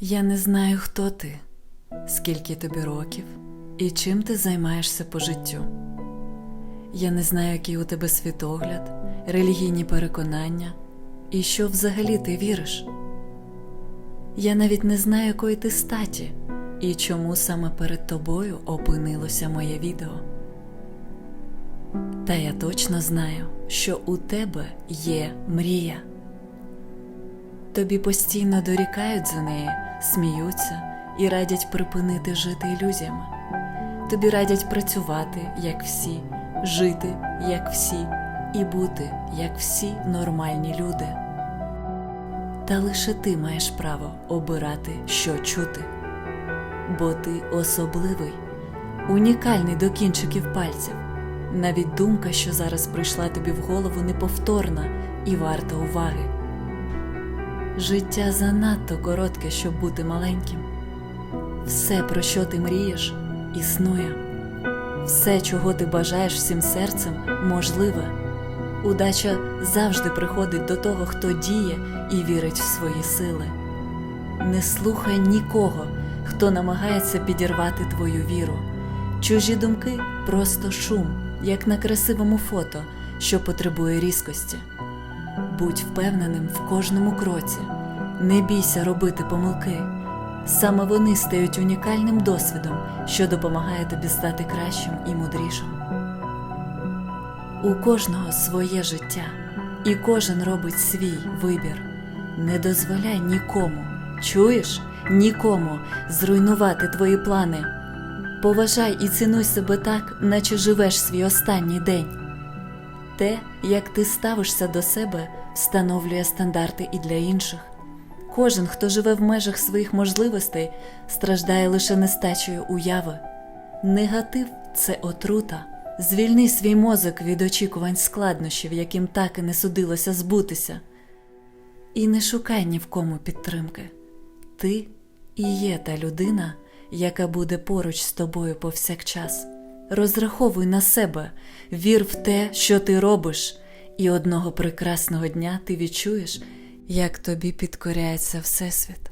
Я не знаю, хто ти, скільки тобі років і чим ти займаєшся по життю. Я не знаю, який у тебе світогляд, релігійні переконання і що взагалі ти віриш. Я навіть не знаю, якої ти статі і чому саме перед тобою опинилося моє відео. Та я точно знаю, що у тебе є мрія. Тобі постійно дорікають за неї, сміються і радять припинити жити ілюзіями. Тобі радять працювати, як всі, жити, як всі, і бути, як всі нормальні люди. Та лише ти маєш право обирати, що чути. Бо ти особливий, унікальний до кінчиків пальців. Навіть думка, що зараз прийшла тобі в голову, неповторна і варта уваги. Життя занадто коротке, щоб бути маленьким. Все, про що ти мрієш, існує. Все, чого ти бажаєш всім серцем, можливе. Удача завжди приходить до того, хто діє і вірить в свої сили. Не слухай нікого, хто намагається підірвати твою віру. Чужі думки просто шум, як на красивому фото, що потребує різкості. Будь впевненим в кожному кроці, не бійся робити помилки. Саме вони стають унікальним досвідом, що допомагає тобі стати кращим і мудрішим. У кожного своє життя, і кожен робить свій вибір. Не дозволяй нікому, чуєш, нікому зруйнувати твої плани. Поважай і цінуй себе так, наче живеш свій останній день. Те, як ти ставишся до себе, встановлює стандарти і для інших. Кожен, хто живе в межах своїх можливостей, страждає лише нестачею уяви. Негатив це отрута. Звільни свій мозок від очікувань складнощів, яким так і не судилося збутися. І не шукай ні в кому підтримки. Ти і є та людина, яка буде поруч з тобою повсякчас. Розраховуй на себе, вір в те, що ти робиш, і одного прекрасного дня ти відчуєш, як тобі підкоряється Всесвіт.